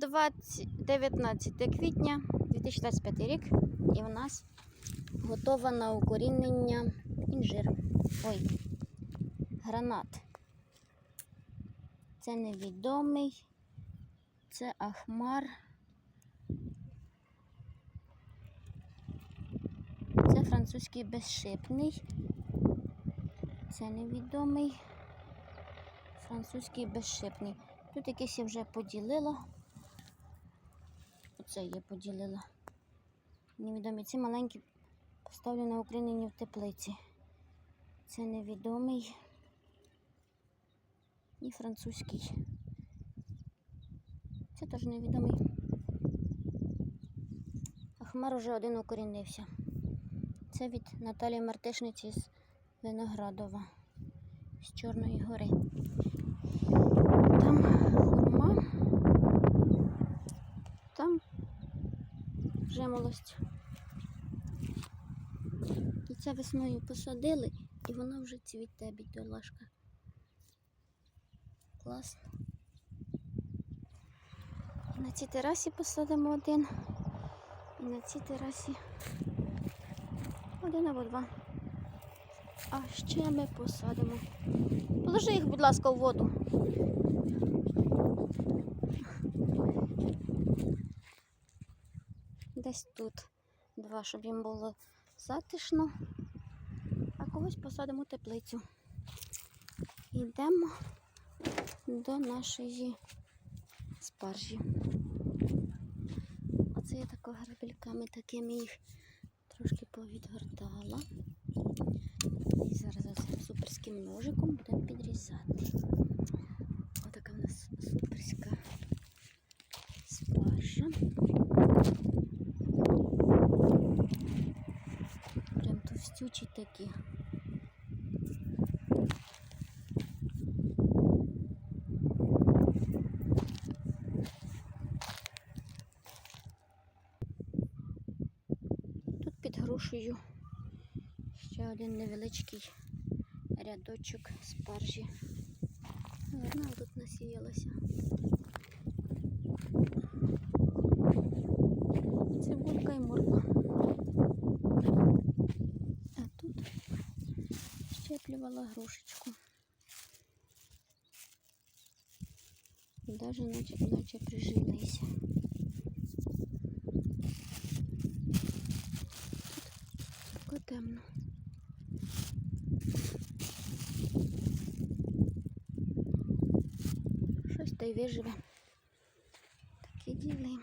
20, 19 квітня 2025 рік і в нас готова на укорінення інжир. Ой, гранат. Це невідомий, це ахмар. Це французький безшипний. Це невідомий. Французький безшипний. Тут якийсь я вже поділила. Оце я поділила. Невідомі. Ці маленькі поставлю на укрінені в теплиці. Це невідомий і французький. Це теж невідомий. Ахмар уже один укорінився. Це від Наталії Мартишниці з Виноградова, з Чорної гори. Там хурма, там жимолость. І це весною посадили, і вона вже цвіте бідолашка. Класно. І на цій терасі посадимо один. І на цій терасі один або два. А ще ми посадимо. Положи їх, будь ласка, у воду. Десь тут два, щоб їм було затишно. А когось посадимо теплицю. Йдемо до нашої спаржі. Оце я тако грабельками такими їх трошки повідгортала. І зараз суперським ножиком будемо підрізати. Такі. Тут під грушею ще один невеличкий рядочок спаржі. Вона тут насіялася. Цибулька і морква. Щеплювала грушечку. Даже наче, наче прижилися. Тако темно. Щось та й виживе. Такі діли.